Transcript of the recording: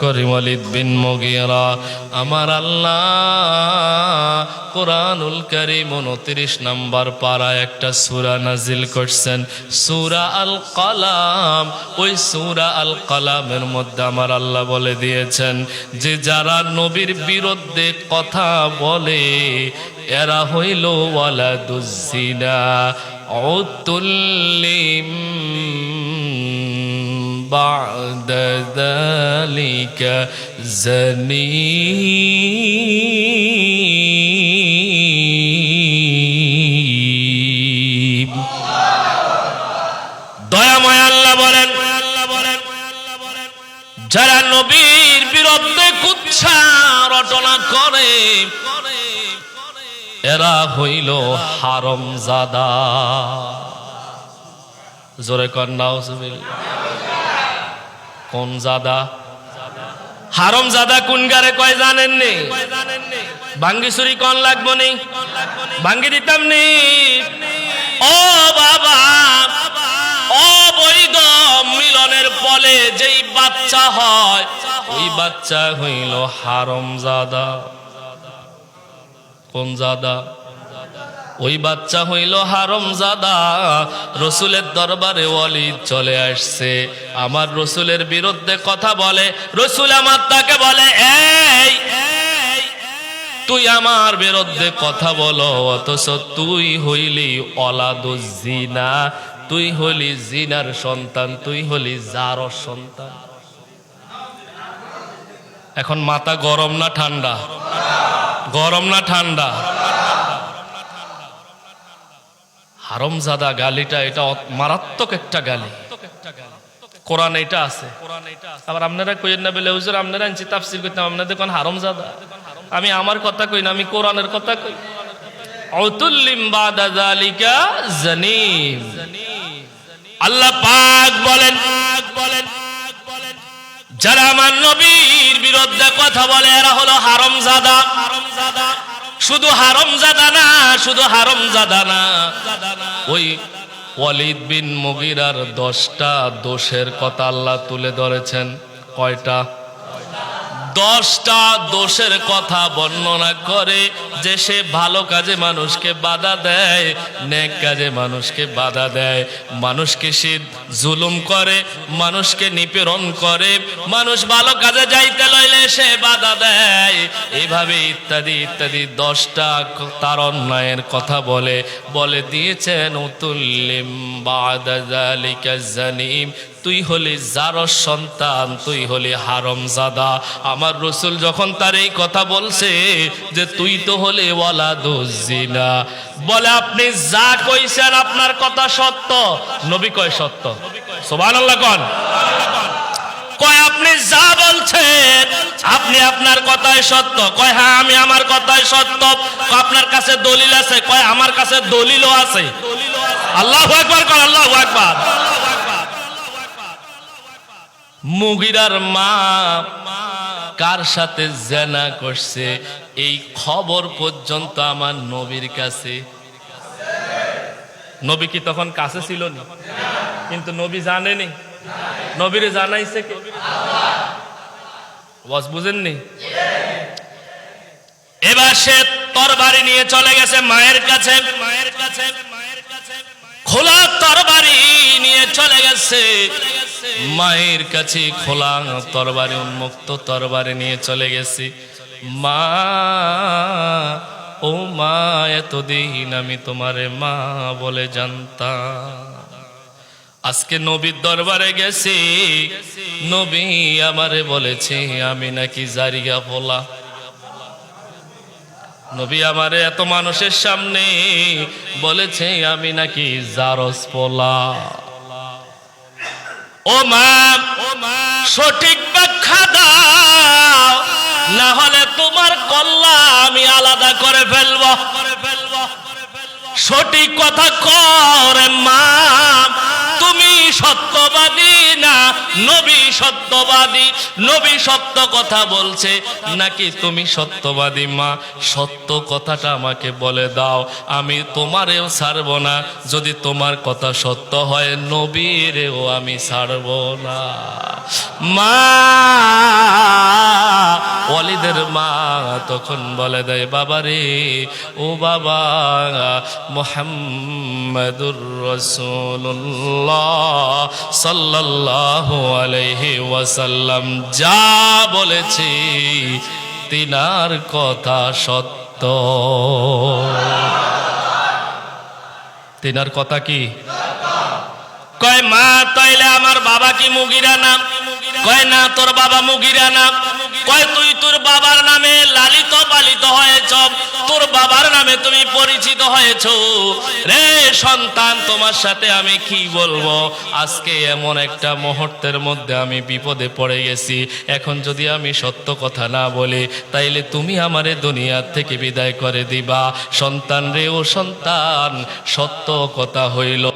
করিম ওয়ালিদ বিন মুগিরা। আমার আল্লাহ কোরআনুল করিম উনত্রিশ নম্বর পারা একটা সূরা নাজিল করছেন। সূরা আল কালাম ওই সূরা আল কালামের মধ্যে আমার আল্লাহ বলে দিয়েছেন যে, যারা নবীর বিরুদ্ধে কথা বলে, এরা হইল ওয়ালাদুজ্জিনা। উতুল্লিম بعد ذلك زنيم দয়াময় আল্লাহ বলেন যারা নবীর বিরুদ্ধে কুচ্ছা রটনা করে এরা হইল হারম জাদা জোরে কন্যা কোন জাদা? হারম জাদা কোন গারে কয় জানেন নি? ভাঙ্গি চুরি কন লাগবো নি? ভাঙ্গি দিতাম নি? ও বাবা অবৈধ মিলনের ফলে যেই বাচ্চা হয়, ওই বাচ্চা হইল হারম জাদা। কোন জাদা? ওই বাচ্চা হইল হারম জাদা। রসুলের দরবারে ওয়ালিদ চলে আসছে। আমার রসুলের বিরুদ্ধে কথা বলে। রসুল আমার তাকে বলে, এই তুই আমার বিরুদ্ধে কথা বলো, অথচ তুই হইলি অলাদুজিনা তুই হলি জিনার সন্তান, তুই হলি যার সন্তান। এখন মাথা গরম না ঠান্ডা? গরম না ঠান্ডা? হারমজাদা গালিটা, এটা মারাত্মক একটা গালি। কোরআন এটা আছে। আবার আপনারা কইেন না বলে, হুজুর, আপনারা আনছি, তাফসির করতাম আপনাদের কোন হারমজাদা? আমি আমার কথা কই না, আমি কোরআনের কথা কই। অতুল্লিম বাদা জালিকা জানিম। আল্লাহ পাক বলেন বলেন যারা আমার নবীর বিরুদ্ধে কথা বলে, এরা হলো হারমজাদা হারমজাদা। শুধু হারমজাদা না, শুধু হারমজাদা না। ওই ওয়ালিদ বিন মুগিরার দশটা দোষের কথা আল্লাহ তুলে ধরেছেন। কয়টা? দশটা দোষের কথা বর্ণনা করে যে সে ভালো কাজে মানুষকে বাধা দেয় নেক কাজে মানুষকে বাধা দেয়। মানুষকে সে জুলুম করে, মানুষকে নিপীড়ন করে, মানুষ ভালো কাজে যাইতে লইলে সে বাধা দেয়। এইভাবে ইত্যাদি ইত্যাদি দশটা তার অন্যায়ের কথা বলে বলে দিয়েছেন, উতুল্লিম বাদা জানিম, তুই হলি জারস সন্তান, তুই হলি হারম জাদা আমার রসুল যখন তার এই কথা বলছে যে, তুই তো হলে ওয়ালা দুজিনা বলে আপনি যা কইছেন আপনার কথা সত্য। নবী কয় সত্য। সোবান আল্লাহ কন। কয় আপনি যা বলছেন আপনি আপনার কথাই সত্য। কয় হ্যাঁ আমি আমার কথাই সত্য। কয়, আপনার কাছে দলিল আছে। কয় আমার কাছে দলিলও আছে। আল্লাহ একবার কর আল্লাহ একবার মুগিরার মা কার সাথে জেনা করছে? এই খবর পর্যন্ত আমার নবীর কাছে। নবী কি তখন কাছে ছিল না? কিন্তু নবী জানেনি। নবীরে জানাইছে কে? বস বুঝেননি? এবার সে তরবারি নিয়ে চলে গেছে মায়ের কাছে মায়ের কাছে মায়ের কাছে। খোলা তরবারি নিয়ে চলে গেছে। মায়ের কাছে খোলা তরবারি, উন্মুক্ত তরবারি নিয়ে চলে গেছি। মা, ও মা, এতদিন আমি তোমারে মা বলে জানতাম। আজকে নবীর দরবারে গেছি, নবী আমারে বলেছে, আমি নাকি জারিগা ফোলা নবী আমারে এত মানুষের সামনে বলেছে, আমি নাকি জারস পোলা। ও মা ও মা সঠিক ব্যাখ্যা দাও। না হলে তোমার কল্লা আমি আলাদা করে ফেলব করে ফেলব। সঠিক কথা করে মা, তুমি সত্যবাদী নবী সত্যবাদী, নবী সত্য কথা বলছে। নাকি তুমি সত্যবাদী মা? সত্য কথাটা আমাকে বলে দাও, আমি তোমারেও ছাড়ব না। যদি তোমার কথা সত্য হয়, নবীরেও আমি ছাড়ব না। মা! মা তখন বলে দেয় বাবা রে ও বাবা, মোহাম্মদুর রসুল্লাহ সাল্লাল্লাহু আলাইহি ওয়াসাল্লাম যা বলেছি, তিনার কথা সত্য। তিনার কথা কি? কয়, মা, তাইলে আমার বাবা কি মুগিরা নাম কয়, না, তোর বাবা মুগিরা নাম কয়, তুই তোর বাবার নামে লালিত পালিত হয়েছ? তোর বাবার নামে তুমি পরিচিত হয়েছ? রে সন্তান, তোমার সাথে আমি কি বলব? আজকে এমন একটা মুহূর্তের মধ্যে আমি বিপদে পড়ে গেছি। এখন যদি আমি সত্য কথা না বলি, তাইলে তুমি আমারে দুনিয়ার থেকে বিদায় করে দিবা। সন্তান রে ও সন্তান, সত্য কথা হইল